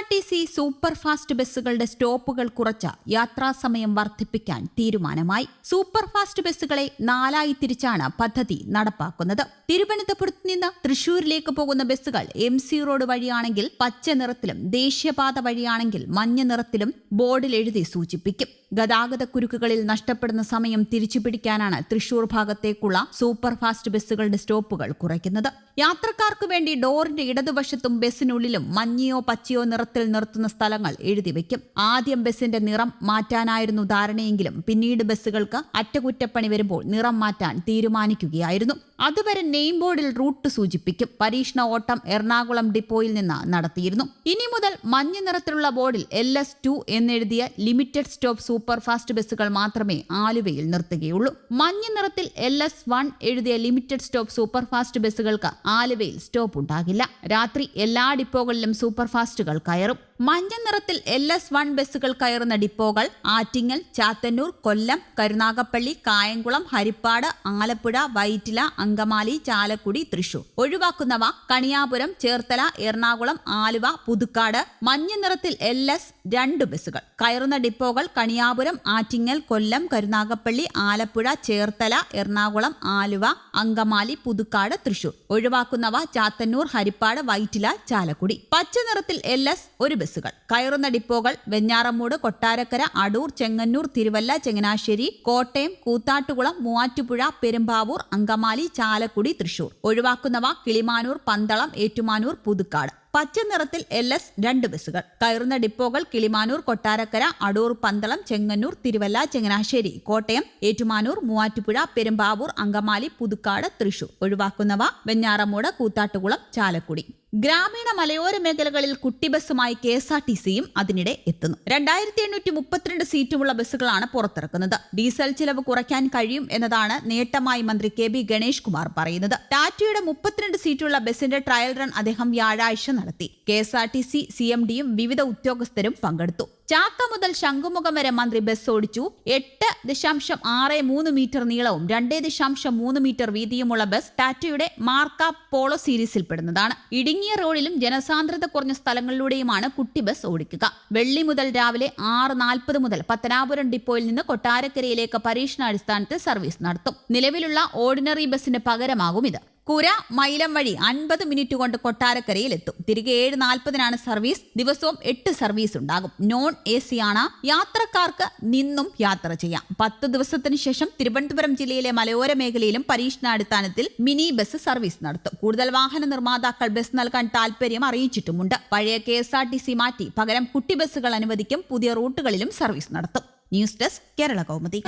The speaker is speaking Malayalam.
R T C super fast ബസ്സുകളുടെ സ്റ്റോപ്പുകൾ കുറച്ച് യാത്രാസമയം വർദ്ധിപ്പിക്കാൻ തീരുമാനമായി. സൂപ്പർ ഫാസ്റ്റ് ബസ്സുകളെ നാലായി തിരിച്ചാണ് പദ്ധതി നടപ്പാക്കുന്നത്. തിരുവനന്തപുരത്ത് നിന്ന് തൃശൂരിലേക്ക് പോകുന്ന ബസ്സുകൾ എം സി റോഡ് വഴിയാണെങ്കിൽ പച്ച നിറത്തിലും ദേശീയപാത വഴിയാണെങ്കിൽ മഞ്ഞ നിറത്തിലും ബോർഡിൽ എഴുതി സൂചിപ്പിക്കും. ഗതാഗത കുരുക്കുകളിൽ നഷ്ടപ്പെടുന്ന സമയം തിരിച്ചു തിരിച്ചുപിടിക്കാനാണ് തൃശൂർ ഭാഗത്തേക്കുള്ള സൂപ്പർ ഫാസ്റ്റ് ബസ്സുകളുടെ സ്റ്റോപ്പുകൾ കുറയ്ക്കുന്നത്. യാത്രക്കാർക്ക് വേണ്ടി ഡോറിന്റെ ഇടതുവശത്തും ബസ്സിനുള്ളിലും മഞ്ഞയോ പച്ചയോ നിറത്തിൽ നിർത്തുന്ന സ്ഥലങ്ങൾ എഴുതി വെക്കും ആദ്യം ബസ്സിന്റെ നിറം മാറ്റാനായിരുന്നു ധാരണയെങ്കിലും പിന്നീട് ബസ്സുകൾക്ക് അറ്റകുറ്റപ്പണി വരുമ്പോൾ നിറം മാറ്റാൻ തീരുമാനിക്കുകയായിരുന്നു. അതുവരെ നെയിം ബോർഡിൽ റൂട്ട് സൂചിപ്പിക്കും. പരീക്ഷണ ഓട്ടം എറണാകുളം ഡിപ്പോയിൽ നിന്ന് നടത്തിയിരുന്നു. ഇനി മുതൽ മഞ്ഞ നിറത്തിലുള്ള ബോർഡിൽ എൽ എസ് ടു എന്നെഴുതിയ ലിമിറ്റഡ് സ്റ്റോപ്പ് സൂപ്പർ ഫാസ്റ്റ് ബസ്സുകൾ മാത്രമേ ആലുവയിൽ നിർത്തുകയുള്ളൂ. മഞ്ഞ നിറത്തിൽ എൽ എസ് വൺ എഴുതിയ ലിമിറ്റഡ് സ്റ്റോപ്പ് സൂപ്പർ ഫാസ്റ്റ് ബസ്സുകൾക്ക് ആലുവയിൽ സ്റ്റോപ്പ് ഉണ്ടാകില്ല. രാത്രി എല്ലാ ഡിപ്പോകളിലും സൂപ്പർ ഫാസ്റ്റുകൾ കയറും. മഞ്ഞ നിറത്തിൽ എൽ എസ് വൺ ബസ്സുകൾ കയറുന്ന ഡിപ്പോകൾ ആറ്റിങ്ങൽ ചാത്തന്നൂർ കൊല്ലം കരുനാഗപ്പള്ളി കായംകുളം ഹരിപ്പാട് ആലപ്പുഴ വൈറ്റില അങ്കമാലി ചാലക്കുടി തൃശൂർ. ഒഴിവാക്കുന്നവ കണിയാപുരം ചേർത്തല എറണാകുളം ആലുവ പുതുക്കാട്. മഞ്ഞ നിറത്തിൽ എൽ എസ് രണ്ട് ബസ്സുകൾ. കയറുന്ന ഡിപ്പോകൾ കണിയാപുരം ആറ്റിങ്ങൽ കൊല്ലം കരുനാഗപ്പള്ളി ആലപ്പുഴ ചേർത്തല എറണാകുളം ആലുവ അങ്കമാലി പുതുക്കാട് തൃശൂർ. ഒഴിവാക്കുന്നവ ചാത്തന്നൂർ ഹരിപ്പാട് വൈറ്റില ചാലക്കുടി. പച്ച നിറത്തിൽ എൽ എസ് ഒരു ബസ്സുകൾ കയറുന്ന ഡിപ്പോകൾ വെഞ്ഞാറമൂട് കൊട്ടാരക്കര അടൂർ ചെങ്ങന്നൂർ തിരുവല്ല ചങ്ങനാശ്ശേരി കോട്ടയം കൂത്താട്ടുകുളം മൂവാറ്റുപുഴ പെരുമ്പാവൂർ അങ്കമാലി ചാലക്കുടി തൃശൂർ. ഒഴിവാക്കുന്നവ കിളിമാനൂർ പന്തളം ഏറ്റുമാനൂർ പുതുക്കാട്. പച്ച നിറത്തിൽ എൽ എസ് രണ്ട് ബസ്സുകൾ. കയറുന്ന ഡിപ്പോകൾ കിളിമാനൂർ കൊട്ടാരക്കര അടൂർ പന്തളം ചെങ്ങന്നൂർ തിരുവല്ല ചങ്ങനാശ്ശേരി കോട്ടയം ഏറ്റുമാനൂർ മൂവാറ്റുപുഴ പെരുമ്പാവൂർ അങ്കമാലി പുതുക്കാട് തൃശൂർ. ഒഴിവാക്കുന്നവ വെഞ്ഞാറമൂട് കൂത്താട്ടുകുളം ചാലക്കുടി. ഗ്രാമീണ മലയോര മേഖലകളിൽ കുട്ടി ബസ്സുമായി കെ എസ് ആർ ടി സിയും അതിനിടെ എത്തുന്നു. രണ്ടായിരത്തി എണ്ണൂറ്റി മുപ്പത്തിരണ്ട് സീറ്റുമുള്ള ബസ്സുകളാണ് പുറത്തിറക്കുന്നത്. ഡീസൽ ചിലവ് കുറയ്ക്കാൻ കഴിയും എന്നതാണ് നേട്ടമായി മന്ത്രി കെ ബി ഗണേഷ് കുമാർ പറയുന്നത്. ടാറ്റയുടെ മുപ്പത്തിരണ്ട് സീറ്റുള്ള ബസിന്റെ ട്രയൽ റൺ അദ്ദേഹം വ്യാഴാഴ്ച നടത്തി. K S R T C C M ഡിയും വിവിധ ഉദ്യോഗസ്ഥരും പങ്കെടുത്തു. ചാക്ക മുതൽ ശംഖുമുഖം വരെ മന്ത്രി ബസ് ഓടിച്ചു. എട്ട് ദശാംശം ആറ് മൂന്ന് മീറ്റർ നീളവും രണ്ട് ദശാംശം മൂന്ന് മീറ്റർ വീതിയുമുള്ള ബസ് ടാറ്റയുടെ മാർക്ക പോളോ സീരീസിൽ പെടുന്നതാണ്. ഇടുങ്ങിയ റോഡിലും ജനസാന്ദ്രത കുറഞ്ഞ സ്ഥലങ്ങളിലൂടെയുമാണ് കുട്ടി ബസ് ഓടിക്കുക. വെള്ളി മുതൽ രാവിലെ ആറ് നാൽപ്പത് മുതൽ പത്തനാപുരം ഡിപ്പോയിൽ നിന്ന് കൊട്ടാരക്കരയിലേക്ക് പരീക്ഷണാടിസ്ഥാനത്തിൽ സർവീസ് നടത്തും. നിലവിലുള്ള ഓർഡിനറി ബസിന് പകരമാകും ഇത്. കുര മൈലം വഴി അൻപത് മിനിറ്റ് കൊണ്ട് കൊട്ടാരക്കരയിൽ എത്തും തിരികെ ഏഴ് നാൽപ്പതിനാണ് സർവീസ്. ദിവസവും എട്ട് സർവീസ് ഉണ്ടാകും. നോൺ എ സി ആണ് യാത്രക്കാർക്ക് നിന്നും യാത്ര ചെയ്യാം. പത്ത് ദിവസത്തിന് ശേഷം തിരുവനന്തപുരം ജില്ലയിലെ മലയോര മേഖലയിലും പരീക്ഷണാടിസ്ഥാനത്തിൽ മിനി ബസ് സർവീസ് നടത്തും. കൂടുതൽ വാഹന നിർമ്മാതാക്കൾ ബസ് നൽകാൻ താൽപര്യം അറിയിച്ചിട്ടുമുണ്ട്. പഴയ K S R T C മാറ്റി പകരം കുട്ടി ബസ്സുകൾ അനുവദിക്കും. പുതിയ റൂട്ടുകളിലും സർവീസ് നടത്തും. News desk Kerala Kaumudi.